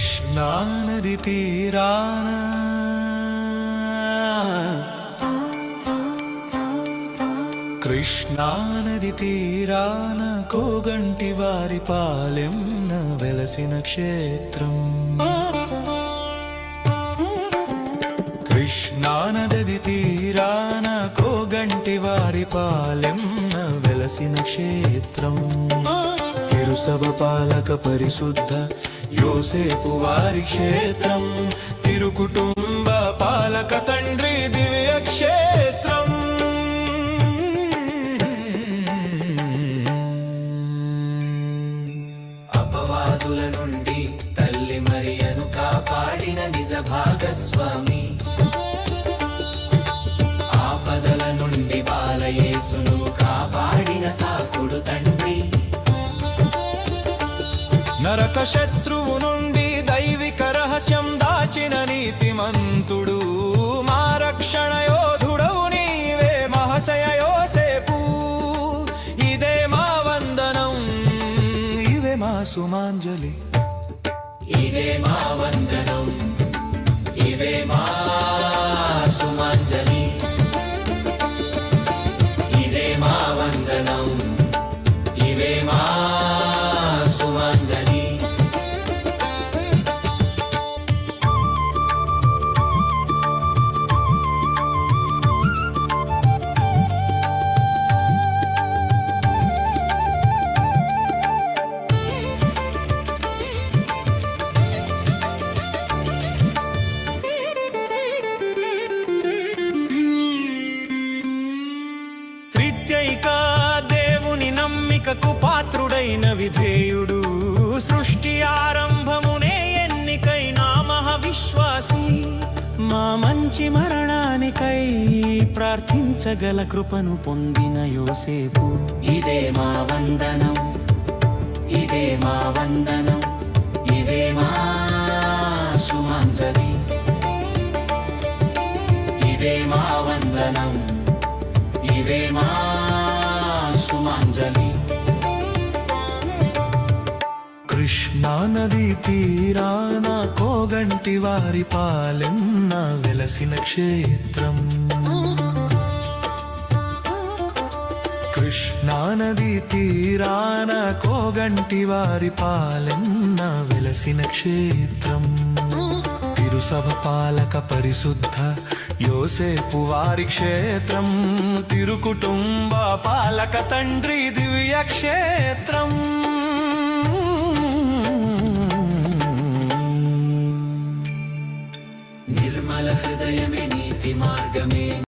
కృష్ణానది తీరాన. కృష్ణానది తీరాన కోగంటి వారి పాలెం వెలసిన క్షేత్రం. కృష్ణానది తీరాన కోగంటి వారి పాలెం వెలసిన క్షేత్రం. తిరుసభ పాలక పరిశుద్ధ యోసేపు వారి క్షేత్రం తిరుకుటుంబ పాలక తండ్రి దివ్య క్షేత్రం. అపవాదుల నుండి తల్లి మరియను కాపాడిన నిజ భాగస్వామి. ఆపదల నుండి బాలయేసును కాపాడిన సాకుడు తండ్రి. నరక శత్రువు నుండి దైవిక రహస్యం దాచిన నీతిమంతుడు. మా రక్షణ యోధుడవు నీవే మహశయ యోసేపు. ఇదే మా వందనం ఇవే మా సుమాంజలి. ఇదే మా వందనం ఇదే మా సుమాంజలి. ఇదే మా వందనం ఇవే మా నమ్మికకు పాత్రుడైన విధేయుడు. సృష్టి ఆరంభమునే ఎన్నికైనా మహావిశ్వాసి. మా మంచి మరణానికై ప్రార్థించగల కృపను పొందిన యోసేపు. ఇదే మా వందనం ఇదే మా వందనం ఇదే మా సుమాంజలి. ఇదే మా వందనం ఇదే మా కృష్ణా నది తీరాన కోగంటి వారి పాలెన్న వెలసిన క్షేత్రం. కృష్ణా నది తీరాన కోగంటి వారి పాలెన్న వెలసిన క్షేత్రం. తిరుసభ పాలక పరిశుద్ధ యోసేపు వారి క్షేత్రం. తిరుకుటుంబ పాలక తండ్రి దివ్య క్షేత్రం.